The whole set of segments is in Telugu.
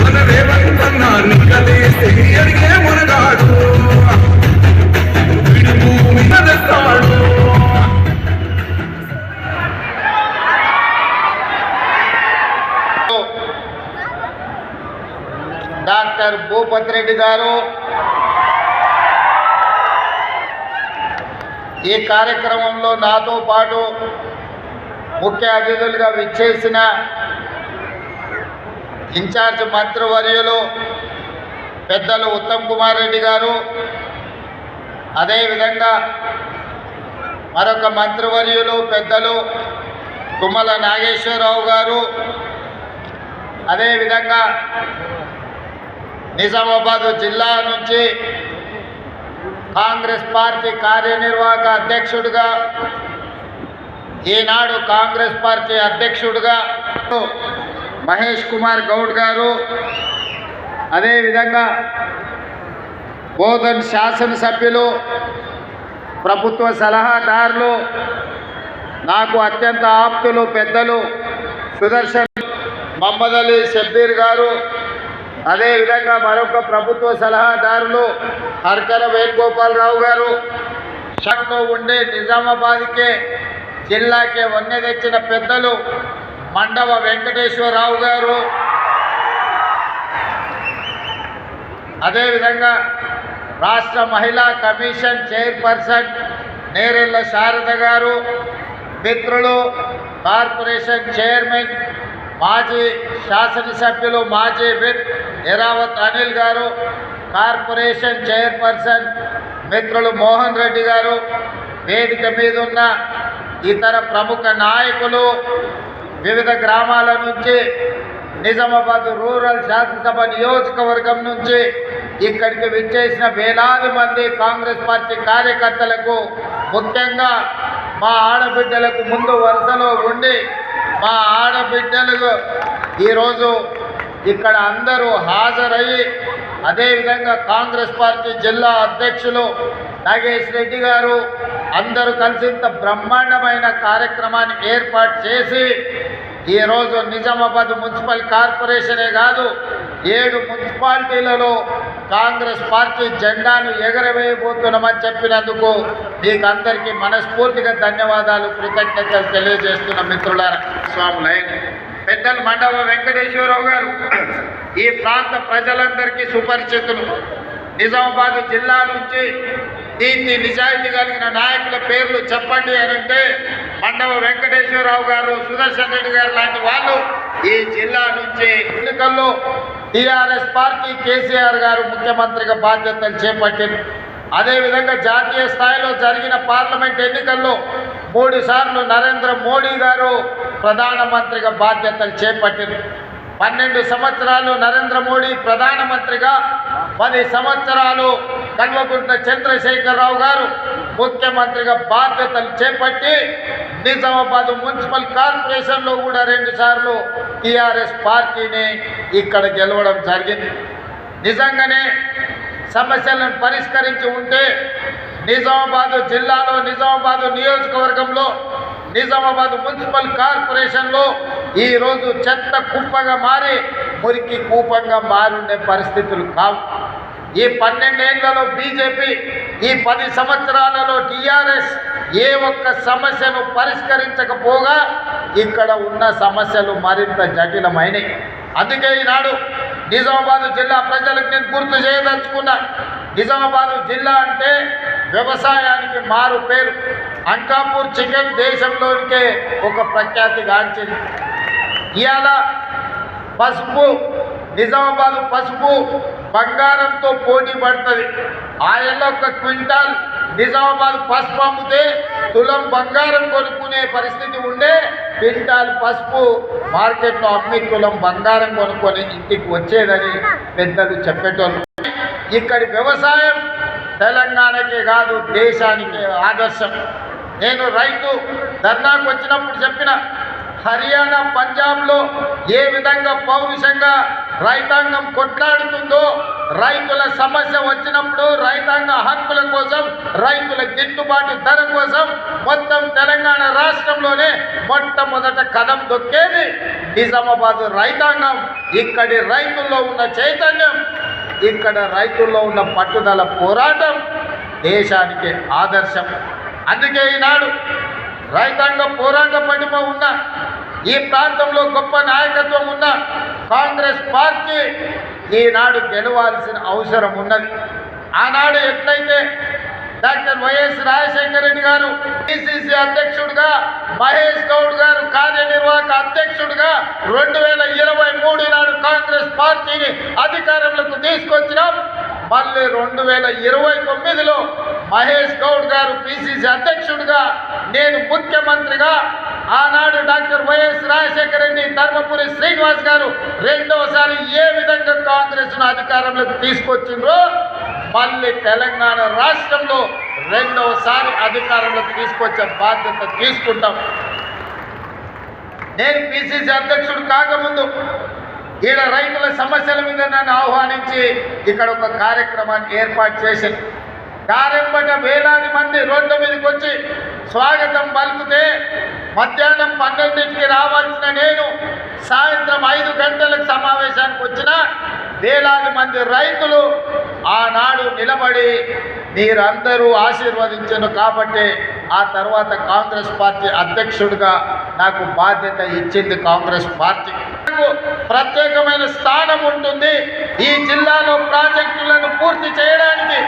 మన అడిగే మునగాడు. డాక్టర్ భూపతి రెడ్డి గారు ఈ కార్యక్రమంలో నాతో పాటు ముఖ్య అతిథులుగా విచ్చేసిన ఇన్ఛార్జ్ మంత్రివర్యులు పెద్దలు ఉత్తమ్ కుమార్ రెడ్డి గారు. అదేవిధంగా మరొక మంత్రివర్యులు పెద్దలు తుమ్మల నాగేశ్వరరావు గారు. అదేవిధంగా నిజామాబాద్ జిల్లా నుంచి కాంగ్రెస్ పార్టీ కార్యనిర్వాహక అధ్యక్షుడిగా ఈనాడు కాంగ్రెస్ పార్టీ అధ్యక్షుడిగా మహేష్ కుమార్ గౌడ్ గారు అదేవిధంగా బోధన్ శాసనసభ్యులు ప్రభుత్వ సలహాదారులు నాకు అత్యంత ఆప్తులు పెద్దలు సుదర్శన్ మహమ్మద్ అలీ షబ్బీర్ గారు అదేవిధంగా మరొక ప్రభుత్వ సలహాదారులు హర్కర వేణుగోపాలరావు గారు షట్లో ఉండే నిజామాబాద్కే జిల్లాకే వన్నె తెచ్చిన పెద్దలు మండవ వెంకటేశ్వరరావు గారు. అదేవిధంగా రాష్ట్ర మహిళా కమిషన్ చైర్పర్సన్ నేరెళ్ళ శారద గారు మిత్రులు కార్పొరేషన్ చైర్మన్ మాజీ శాసనసభ్యులు మాజీ విప్ ఎరావత్ అనిల్ గారు కార్పొరేషన్ చైర్పర్సన్ మిత్రులు మోహన్ రెడ్డి గారు వేదిక మీద ఉన్న ఇతర ప్రముఖ నాయకులు వివిధ గ్రామాల నుంచి నిజామాబాద్ రూరల్ శాసనసభ నియోజకవర్గం నుంచి ఇక్కడికి విచ్చేసిన వేలాది మంది కాంగ్రెస్ పార్టీ కార్యకర్తలకు ముఖ్యంగా మా ఆడబిడ్డలకు ముందు వరుసలో ఉండి మా ఆడబిడ్డలకు ఈరోజు ఇక్కడ అందరూ హాజరయ్యి అదేవిధంగా కాంగ్రెస్ పార్టీ జిల్లా అధ్యక్షులు నాగేష్ రెడ్డి గారు అందరూ కలిసి ఇంత బ్రహ్మాండమైన కార్యక్రమాన్ని ఏర్పాటు చేసి ఈరోజు నిజామాబాద్ మున్సిపల్ కార్పొరేషనే కాదు ఏడు మున్సిపాలిటీలలో కాంగ్రెస్ పార్టీ జెండాను ఎగరవేయబోతున్నామని చెప్పినందుకు మీకు అందరికీ మనస్ఫూర్తిగా ధన్యవాదాలు కృతజ్ఞతలు తెలియజేస్తున్న మిత్రులారా. స్వాములైన పెద్దలు మండవ వెంకటేశ్వరరావు గారు ఈ ప్రాంత ప్రజలందరికీ సుపరిచితులు. నిజామాబాద్ జిల్లా నుంచి నీతి నిజాయితీ కలిగిన నాయకుల పేర్లు చెప్పండి అని అంటే మండవ వెంకటేశ్వరరావు గారు సుదర్శన్ రెడ్డి గారు లాంటి వాళ్ళు ఈ జిల్లా నుంచి ఎన్నికల్లో టీఆర్ఎస్ పార్టీ కేసీఆర్ గారు ముఖ్యమంత్రిగా బాధ్యతలు చేపట్టింది అదేవిధంగా జాతీయ స్థాయిలో జరిగిన పార్లమెంట్ ఎన్నికల్లో మూడు సార్లు నరేంద్ర మోడీ గారు ప్రధానమంత్రిగా బాధ్యతలు చేపట్టింది పన్నెండు సంవత్సరాలు నరేంద్ర మోడీ ప్రధానమంత్రిగా పది సంవత్సరాలు కల్వకుంట్ల చంద్రశేఖరరావు గారు ముఖ్యమంత్రిగా బాధ్యతలు చేపట్టి నిజామాబాద్ మున్సిపల్ కార్పొరేషన్లో కూడా రెండుసార్లు టీఆర్ఎస్ పార్టీని ఇక్కడ గెలవడం జరిగింది. నిజంగానే సమస్యలను పరిష్కరించి ఉంటే నిజామాబాద్ జిల్లాలో నిజామాబాద్ నియోజకవర్గంలో నిజామాబాద్ మున్సిపల్ కార్పొరేషన్లో ఈరోజు చెత్త కుప్పగా మారి మురికి కూపంగా మారుండే పరిస్థితులు కావు. ఈ పన్నెండేళ్ళలో బీజేపీ ఈ పది సంవత్సరాలలో టీఆర్ఎస్ ఏ ఒక్క సమస్యను పరిష్కరించకపోగా ఇక్కడ ఉన్న సమస్యలు మరింత జటిలమైనవి అందుకే ఈనాడు నిజామాబాద్ జిల్లా ప్రజలకు నేను గుర్తు చేయదలుచుకున్నా నిజామాబాద్ జిల్లా అంటే వ్యవసాయానికి మారు పేరు. అంకాపూర్ చికెన్ దేశంలోనికే ఒక ప్రఖ్యాతి గాంచింది. ఇవాళ పసుపు నిజామాబాద్ పసుపు బంగారంతో పోటీ పడుతుంది. ఆయన ఒక క్వింటాల్ నిజామాబాద్ పసుపు అమ్మితే తులం బంగారం కొనుక్కునే పరిస్థితి ఉండే క్వింటాల్ పసుపు మార్కెట్లో అమ్మి తులం బంగారం కొనుక్కొని ఇంటికి వచ్చేదని పెద్దలు చెప్పేటోళ్ళు. ఇక్కడి వ్యవసాయం తెలంగాణకే కాదు దేశానికి ఆదర్శం. నేను రైతు ధర్నాకు వచ్చినప్పుడు చెప్పిన హర్యానా పంజాబ్లో ఏ విధంగా పౌరుషంగా రైతాంగం కొట్లాడుతుందో రైతుల సమస్య వచ్చినప్పుడు రైతాంగ హక్కుల కోసం రైతుల గిట్టుబాటు ధర కోసం మొత్తం తెలంగాణ రాష్ట్రంలోనే మొట్టమొదట కదం దొక్కేది నిజామాబాద్ రైతాంగం. ఇక్కడి రైతుల్లో ఉన్న చైతన్యం ఇక్కడ రైతుల్లో ఉన్న పట్టుదల పోరాటం దేశానికి ఆదర్శం. అందుకే ఈనాడు రైతాంగ పోరాట పటిమ ఉన్న ఈ ప్రాంతంలో గొప్ప నాయకత్వం ఉన్న కాంగ్రెస్ పార్టీ ఈనాడు గెలవాల్సిన అవసరం ఉన్నది. ఆనాడు ఎట్లయితే డాక్టర్ వైఎస్ రాజశేఖర రెడ్డి గారు పిసిసి అధ్యక్షుడిగా మహేష్ గౌడ్ గారు కార్యనిర్వాహక అధ్యక్షుడిగా రెండు వేల ఇరవై మూడు నాడు కాంగ్రెస్ పార్టీని అధికారంలోకి తీసుకొచ్చినాం. మళ్ళీ రెండు వేల ఇరవై తొమ్మిదిలో మహేష్ గౌడ్ గారు పిసిసి అధ్యక్షుడిగా నేను ముఖ్యమంత్రిగా ఆనాడు డాక్టర్ వైఎస్ రాజశేఖర రెడ్డి ధర్మపురి శ్రీనివాస్ గారు రెండవసారి ఏ విధంగా కాంగ్రెస్ను అధికారంలోకి తీసుకొచ్చిండ్రో మళ్ళీ తెలంగాణ రాష్ట్రంలో రెండవసారి అధికారంలోకి తీసుకొచ్చే బాధ్యత తీసుకుంటాం. నేను పిసిసి అధ్యక్షుడు కాకముందు ఈడ రైతుల సమస్యల మీద నన్ను ఆహ్వానించి ఇక్కడ ఒక కార్యక్రమాన్ని ఏర్పాటు చేసింది కారెంబట వేలాది మంది రోడ్ల మీదకి వచ్చి స్వాగతం పలుకుతే మధ్యాహ్నం పన్నెండింటికి రావాల్సిన నేను సాయంత్రం ఐదు గంటలకు సమావేశానికి వచ్చిన వేలాది మంది రైతులు ఆనాడు నిలబడి మీరందరూ ఆశీర్వదించను కాబట్టి ఆ తర్వాత కాంగ్రెస్ పార్టీ అధ్యక్షుడిగా నాకు బాధ్యత ఇచ్చింది కాంగ్రెస్ పార్టీ. నాకు ప్రత్యేకమైన స్థానం ఉంటుంది. ఈ జిల్లాలో ప్రాజెక్టులను పూర్తి చేయడానికి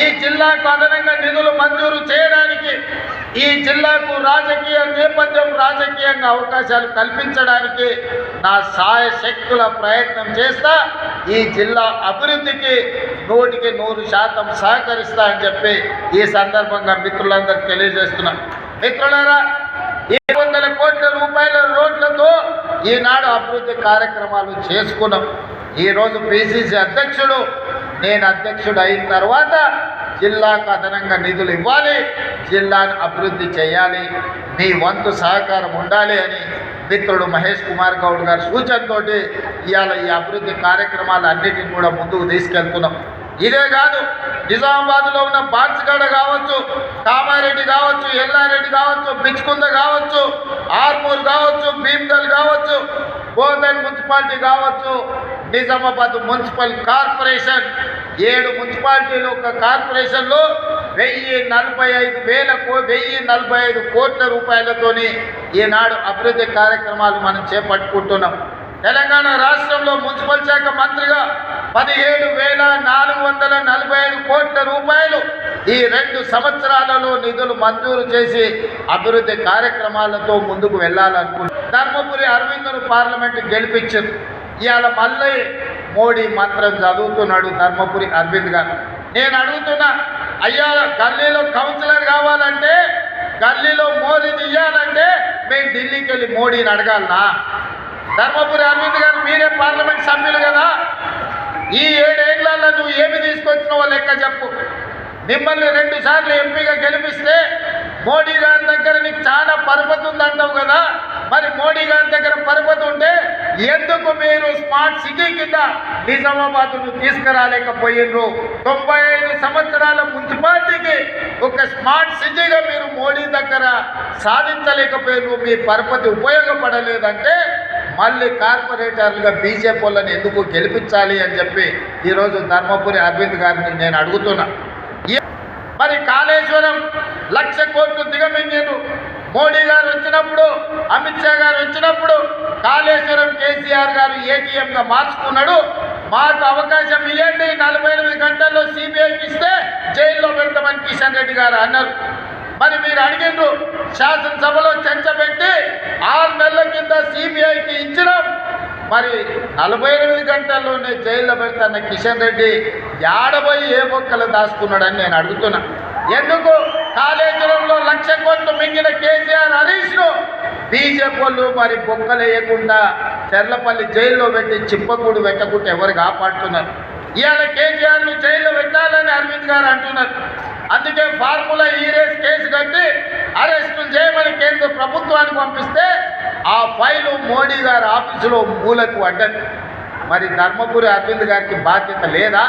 ఈ జిల్లాకు అదనంగా నిధులు మంజూరు చేయడానికి ఈ జిల్లాకు రాజకీయ నేపథ్యం రాజకీయంగా అవకాశాలు కల్పించడానికి నా సాయ శక్తుల ప్రయత్నం చేస్తా ఈ జిల్లా అభివృద్ధికి నూటికి నూరు శాతం సహకరిస్తా అని చెప్పి ఈ సందర్భంగా మిత్రులందరికీ తెలియజేస్తున్నా. మిత్రులారా ఏడు వందల కోట్ల రూపాయల రోడ్లతో ఈనాడు అభివృద్ధి కార్యక్రమాలు చేసుకున్నాం. ఈరోజు పిసిసి అధ్యక్షుడు నేను అధ్యక్షుడు అయిన తర్వాత జిల్లాకు అదనంగా నిధులు ఇవ్వాలి జిల్లాను అభివృద్ధి చేయాలి మీ వంతు సహకారం ఉండాలి అని మిత్రుడు మహేష్ కుమార్ గౌడ్ గారి సూచనతోటి ఇవాళ ఈ అభివృద్ధి కార్యక్రమాలు అన్నిటిని కూడా ముందుకు తీసుకెళ్తున్నాం. ఇదే కాదు నిజామాబాద్లో ఉన్న బాన్స్గడ కావచ్చు కామారెడ్డి కావచ్చు ఎల్లారెడ్డి కావచ్చు బిచ్కుంద కావచ్చు ఆర్మూర్ కావచ్చు భీమ్గల్ కావచ్చు బోధన్ మున్సిపాలిటీ కావచ్చు నిజామాబాద్ మున్సిపల్ కార్పొరేషన్ ఏడు మున్సిపాలిటీలు ఒక కార్పొరేషన్లో వెయ్యి నలభై ఐదు వేల కో వెయ్యి నలభై ఐదు కోట్ల రూపాయలతోని ఈనాడు అభివృద్ధి కార్యక్రమాలు మనం చేపట్టుకుంటున్నాం. తెలంగాణ రాష్ట్రంలో మున్సిపల్ శాఖ మంత్రిగా పదిహేడు వేల నాలుగు వందల నలభై ఐదు కోట్ల రూపాయలు ఈ రెండు సంవత్సరాలలో నిధులు మంజూరు చేసి అభివృద్ధి కార్యక్రమాలతో ముందుకు వెళ్ళాలనుకుంటున్నాం ధర్మపురి అరవిందును పార్లమెంట్ గెలిపించారు ఇవాళ మళ్ళీ మోడీ మంత్రం చదువుతున్నాడు ధర్మపురి అరవింద్ గారు. నేను అడుగుతున్నా అయ్యా గల్లీలో కౌన్సిలర్ కావాలంటే గల్లీలో మోడీ ఇయ్యాలంటే మేము ఢిల్లీకి వెళ్ళి మోడీని అడగాలనా? ధర్మపురి అరవింద్ గారు మీరే పార్లమెంట్ సభ్యులు కదా. ఈ ఏడేళ్ళలో నువ్వు ఏమి తీసుకొచ్చినావో లెక్క చెప్పు. మిమ్మల్ని రెండు సార్లు ఎంపీగా గెలిపిస్తే మోడీ గారి దగ్గర నీకు చాలా పరపతి ఉందంటావు కదా? మరి మోడీ గారి దగ్గర పరపతి ఉంటే ఎందుకు మీరు స్మార్ట్ సిటీ కింద నిజామాబాద్ను తీసుకురాలేకపోయినరు తొంభై ఐదు సంవత్సరాల మున్సిపాలిటీకి ఒక స్మార్ట్ సిటీగా మీరు మోడీ దగ్గర సాధించలేకపోయినరు మీ పరపతి ఉపయోగపడలేదంటే మళ్ళీ కార్పొరేటర్లుగా బీజేపీ వాళ్ళని ఎందుకు గెలిపించాలి అని చెప్పి ఈరోజు ధర్మపురి అరవింద్ గారిని నేను అడుగుతున్నా. మరి కాళేశ్వరం లక్ష కోట్లు దిగమింగారు మోడీ గారు వచ్చినప్పుడు అమిత్ షా గారు వచ్చినప్పుడు కాళేశ్వరం కేసీఆర్ గారు ఏటీఎంగా మార్చుకున్నాడు. మాకు అవకాశం ఇవ్వండి నలభై ఎనిమిది గంటల్లో సిబిఐకి ఇస్తే జైల్లో పెడతామని కిషన్ రెడ్డి గారు అన్నారు. మరి మీరు అడిగిండ్రు శాసనసభలో చర్చ పెట్టి ఆరు నెలల కింద సిబిఐకి ఇచ్చినాం. మరి నలభై ఎనిమిది గంటల్లోనే జైల్లో పెడతాన్న కిషన్ రెడ్డి ఏడబోయి ఏ బొక్కలు దాచుకున్నాడని నేను అడుగుతున్నా. ఎందుకు? కాళేశ్వరంలో లక్ష కోట్లు మింగిన కేసీఆర్ హరీష్ను బీజేపీ వాళ్ళు మరి బొక్కలు వేయకుండా చెర్లపల్లి జైల్లో పెట్టి చిప్పకూడు పెట్టకుండా ఎవరు కాపాడుతున్నారు? ఇవాళ కేసీఆర్ను జైల్లో పెట్టాలని అరవింద్ గారు అంటున్నారు. అందుకే ఫార్ములా ఈ రేస్ కేసు కట్టి అరెస్టులు చేయమని కేంద్ర ప్రభుత్వానికి పంపిస్తే ఆ ఫైలు మోడీ గారి ఆఫీసులో మూలకు అడ్డని మరి ధర్మపురి అరవింద్ గారికి బాధ్యత లేదా?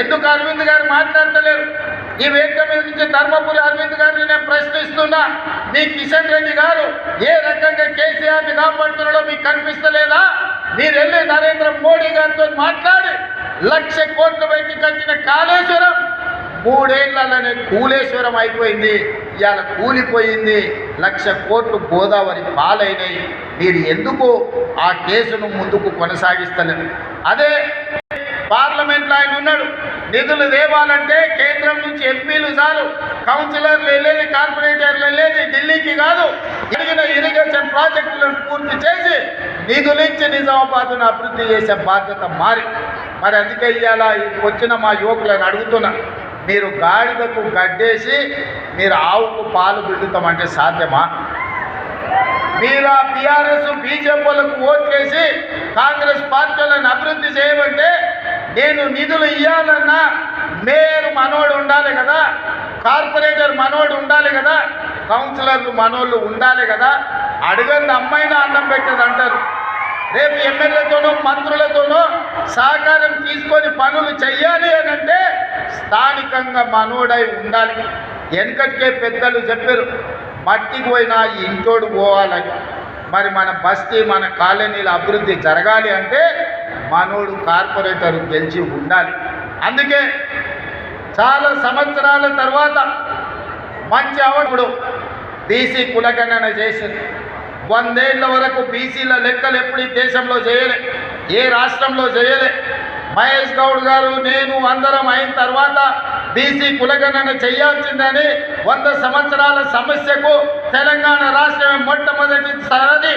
ఎందుకు అరవింద్ గారు మాట్లాడతలేరు? ఈ వేదిక మీద నుంచి ధర్మపురి అరవింద్ గారిని నేను ప్రశ్నిస్తున్నా. మీ కిషన్ రెడ్డి గారు ఏ రకంగా కేసీఆర్ని కాపాడుతున్నాడో మీకు కనిపిస్తలేదా? మీరు వెళ్ళి నరేంద్ర మోడీ గారితో మాట్లాడి లక్ష కోట్లు పెట్టి కట్టిన కాళేశ్వరం మూడేళ్ళలోనే కూలేశ్వరం అయిపోయింది. ఇవాళ కూలిపోయింది. లక్ష కోట్లు గోదావరి పాలైనాయి. మీరు ఎందుకు ఆ కేసును ముందుకు కొనసాగిస్తలేదు అదే పార్లమెంట్లో ఆయన ఉన్నాడు. నిధులు తేవాలంటే కేంద్రం నుంచి ఎంపీలు చాలు. కౌన్సిలర్లు వెళ్ళేది కార్పొరేటర్లు వెళ్ళేది ఢిల్లీకి కాదు. జరిగిన ఇరిగేషన్ ప్రాజెక్టులను పూర్తి చేసి నిధులు ఇచ్చి నిజామాబాద్ను అభివృద్ధి చేసే బాధ్యత మారి మరి అందుకే ఇవాళ వచ్చిన మా యువకులను అడుగుతున్నా. మీరు గాడిదకు గడ్డేసి మీరు ఆవుకు పాలు పిండుతామంటే సాధ్యమా? మీరు ఆ బీఆర్ఎస్ బీజేపీలకు ఓట్లేసి కాంగ్రెస్ పార్టీలను అభివృద్ధి చేయమంటే నేను నిధులు ఇవ్వాలన్నా మేయర్ మనోడు ఉండాలి కదా కార్పొరేటర్ మనోడు ఉండాలి కదా కౌన్సిలర్లు మనోళ్ళు ఉండాలి కదా అడగంది అమ్మాయినా అన్నం పెట్టదు అంటారు. రేపు ఎమ్మెల్యేతోనో మంత్రులతోనో సహకారం తీసుకొని పనులు చెయ్యాలి అని అంటే స్థానికంగా మనోడై ఉండాలి. వెనకటికే పెద్దలు చెప్పారు మట్టికి పోయినా ఈ ఇంటోడు పోవాలని. మరి మన బస్తీ మన కాలనీల అభివృద్ధి జరగాలి అంటే మనోడు కార్పొరేటర్ గెలిచి ఉండాలి. అందుకే చాలా సంవత్సరాల తర్వాత మంచి అవడు బీసీ కులగణన చేసింది. వందేళ్ళ వరకు బీసీల లెక్కలు ఎప్పుడు దేశంలో చేయలే ఏ రాష్ట్రంలో చేయలే. మహేష్ గౌడ్ గారు నేను అందరం అయిన తర్వాత బీసీ కులగణన చేయాల్సిందని వంద సంవత్సరాల సమస్యకు తెలంగాణ రాష్ట్రమే మొట్టమొదటి సరది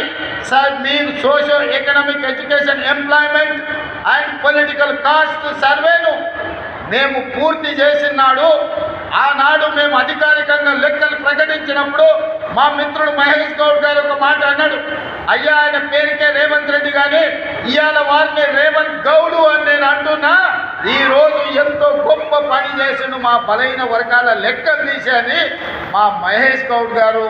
సార్ మీరు socio economic education employment and political caste సర్వేను మేము పూర్తి చేసినాడు. ఆనాడు మేము అధికారికంగా లెక్కలు ప్రకటించినప్పుడు మా మిత్రుడు మహేష్ గౌడ్ గారు ఒక మాట అన్నాడు. అయ్యా ఆయన పేరుకే రేవంత్ రెడ్డి కానీ ఇవాళ వారిని రేవంత్ గౌడు అని నేను అంటున్నా. ఈ రోజు ఎంతో గొప్ప పని చేసిన మా బలైన వర్గాల లెక్కలు తీసి మా మహేష్ గౌడ్ గారు